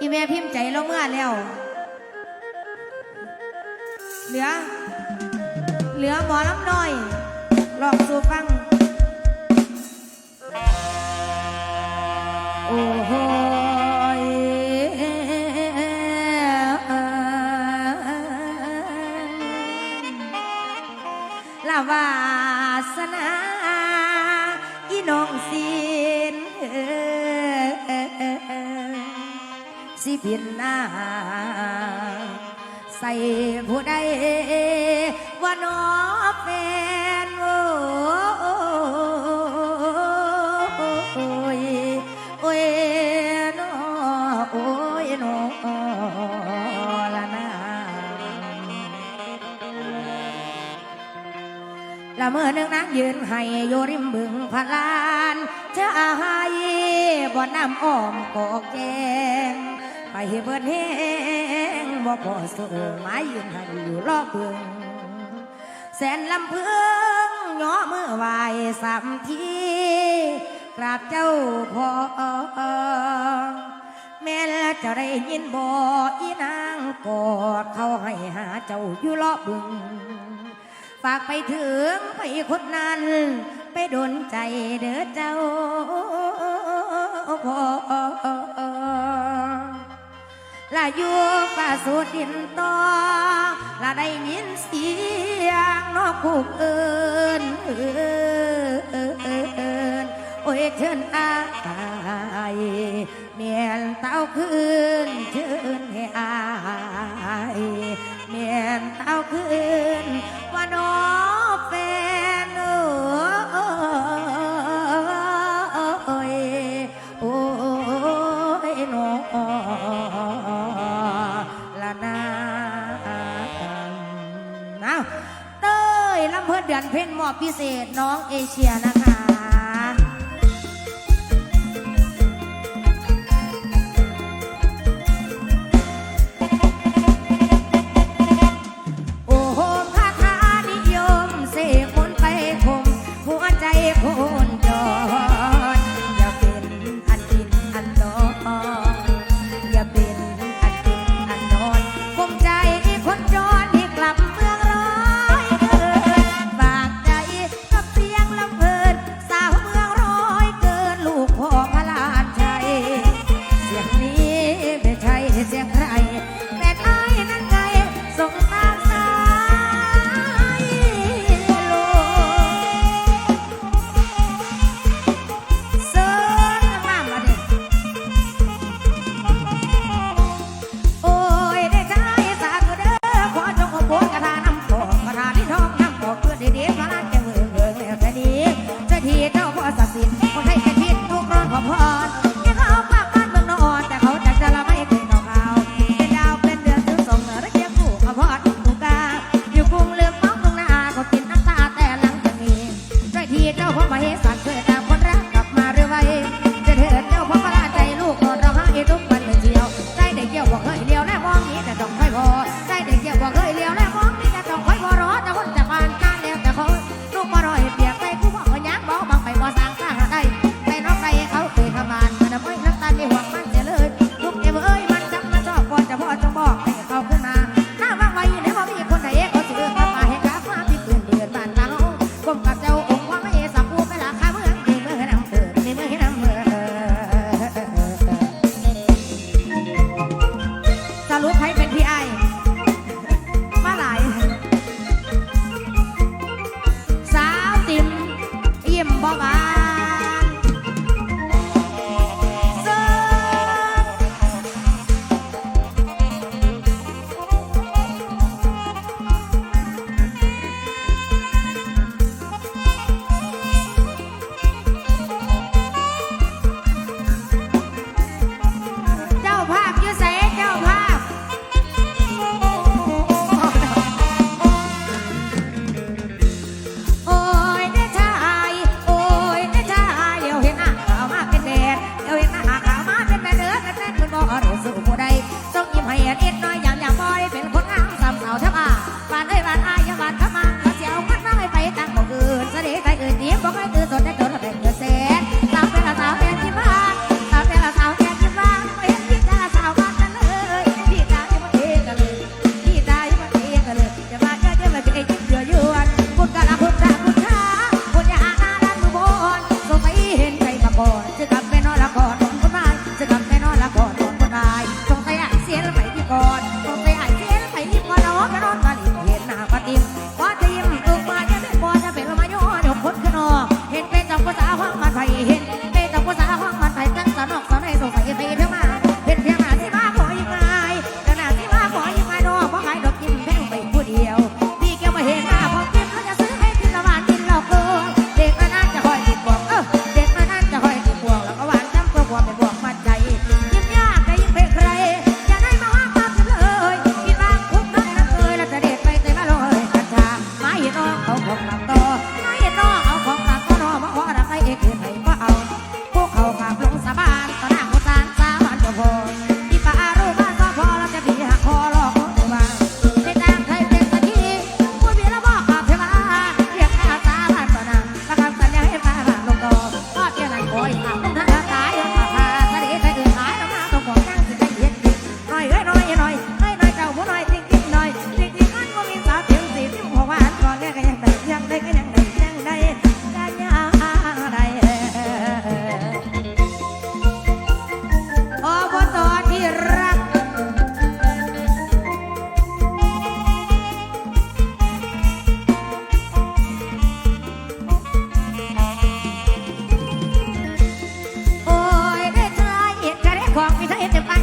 อีแม่พิมพ์ใจเราเมื่อแล้ว เหลือ เหลือหมอลำน้อย ลองสู่ฟัง สิเพียนหน้า ใส่ผู้ใดว่าน้อแฟนโอ้ยโอ้ยน้อโอ้ยน้อละนาละเมื่อนึงนางยืนให้อยู่ริมบึงพะลานเธออายบ่น้ำอ้อมกอกแกง เบิดแห้งบ่พอสู้ไม้ยืนให้อยู่รอบเบึงแสนลำพึงย่อมือไหวสามทีกราบเจ้าพ่อแม่ละจะได้ยินบ่อีนางกอดเขาให้หาเจ้าอยู่รอบบึง ฝากไปถึงไปคนนั้น ไปโดนใจเด้อเจ้าพ่อ ละอยู่ฝ่าสุดดินต่อละได้ยินเสียงนอกคุกเอินเอินโอ้ยเชิญอายเมียนเต้าคืนเชิญให้อายเมีย พิเศษน้องเอเชียนะคะ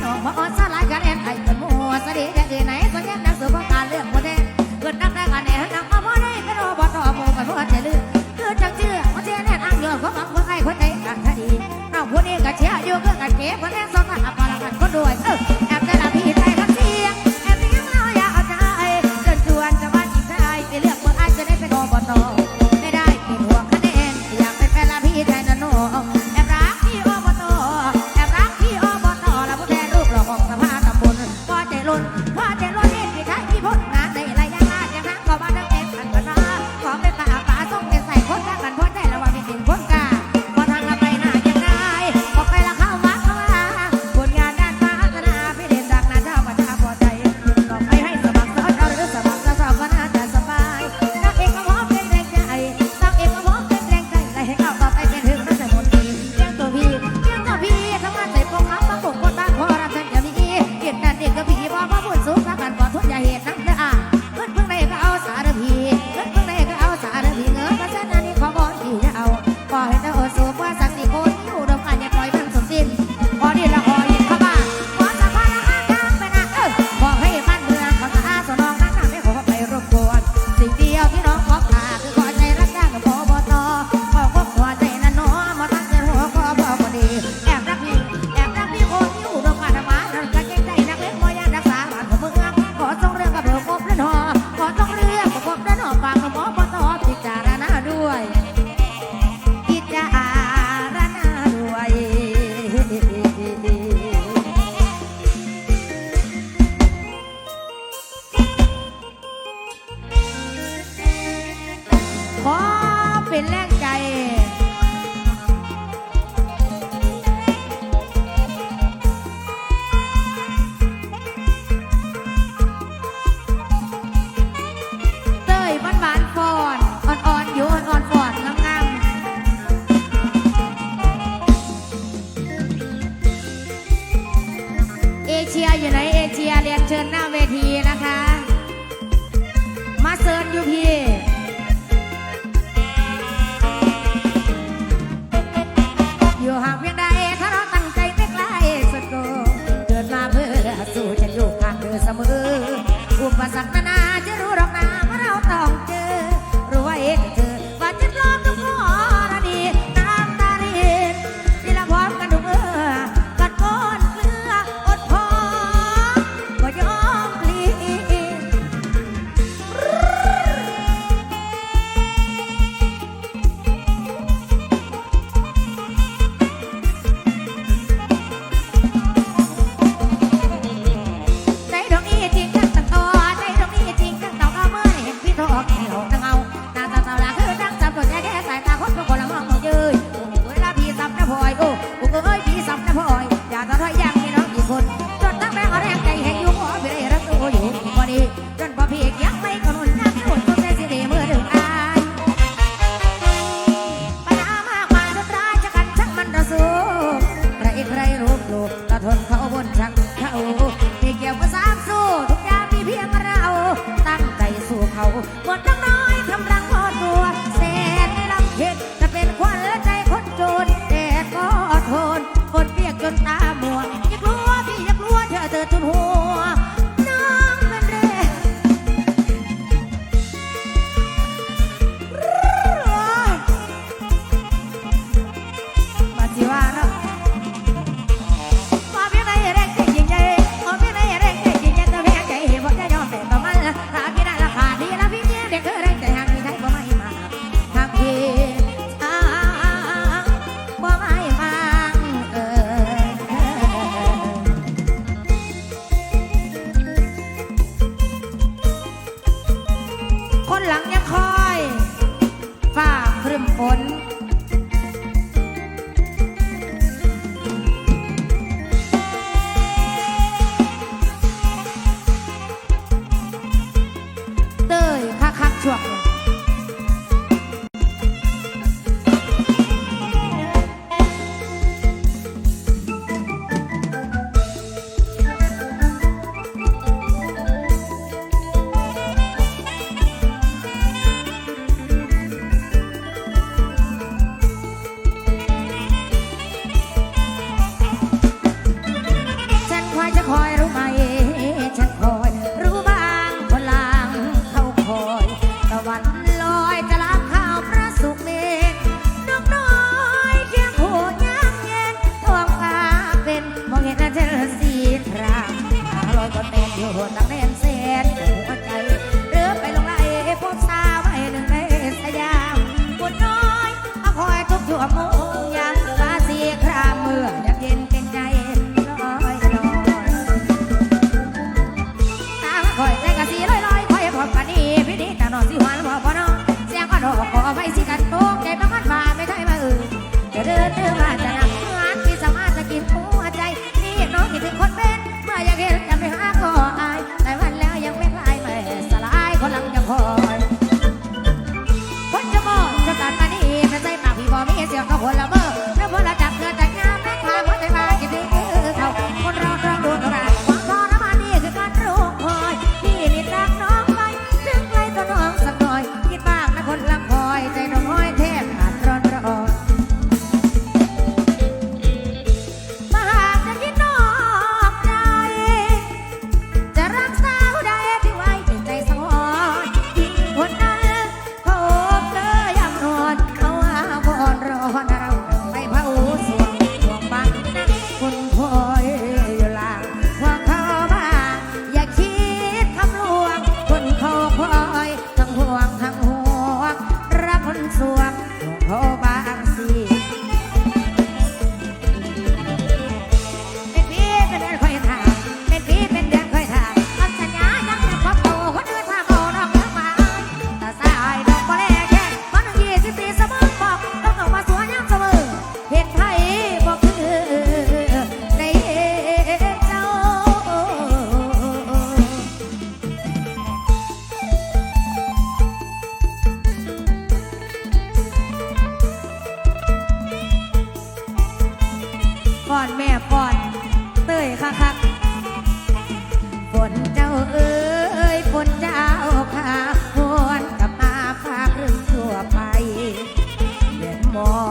น้องมาออนสลายกันเอนไขอเป็นแรงใจ คนหลังยังคอย ฝ่าพรึมฝน y chicas. more.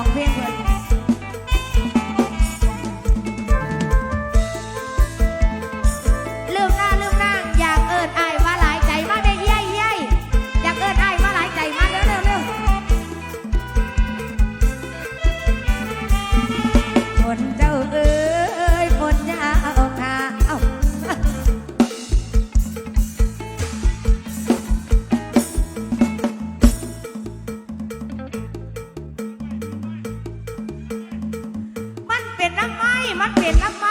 Long River. เปลี่ยน้ำไม